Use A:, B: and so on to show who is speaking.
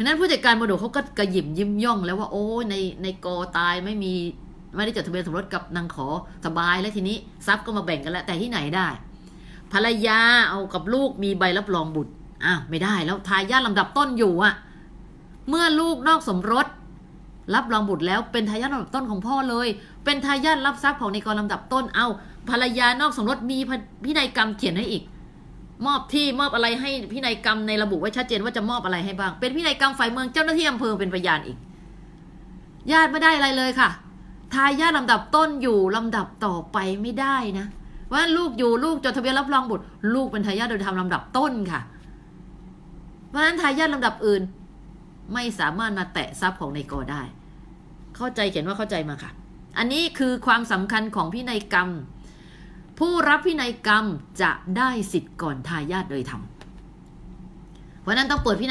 A: ราะนั้นผู้จัดการมรดกเขาก็กระหยิมยิ้มย่อง แล้วว่าโอ้ในในกอตายไม่มีไม่ได้จดทะเบียนสมรสกับนางขอสบายแล้วทีนี้ทรัพย์ก็มาแบ่งกันแล้วแต่ที่ไหนได้ ภรรยาเอากับลูกมีใบรับรองบุตรอ้าวไม่ได้แล้วทายาทลำดับต้นอยู่อะเมื่อลูกนอกสมรส รับรองบุตรแล้วเป็นทายาทลำดับต้นของพ่อเลย เป็นทายาทรับทรัพย์ของในกรลำดับต้นเอาภรรยานอกสมรสมีพินัยกรรมเขียนให้อีก มอบที่มอบอะไรให้พินัยกรรมในระบุไว้ชัดเจนว่าจะมอบอะไรให้บ้าง เป็นพินัยกรรมฝ่ายเมืองเจ้าหน้าที่อำเภอเป็นพยานอีก ญาติไม่ได้อะไรเลยค่ะ ทายาทลำดับต้นอยู่ลำดับต่อไปไม่ได้นะว่าลูกอยู่ลูกจดทะเบียนรับรองบุตร ลูกเป็นทายาทโดยธรรมลำดับต้นค่ะ เพราะฉะนั้นทายาทลำดับอื่น ไม่สามารถมาแตะทรัพย์ของในกอได้ เข้าใจเขียนว่าเข้าใจมาค่ะ อันนี้คือความสำคัญของพินัยกรรม ผู้รับพินัยกรรมจะได้สิทธิ์ก่อนทายาทโดยธรรมเพราะนั้นต้องเปิดพินัย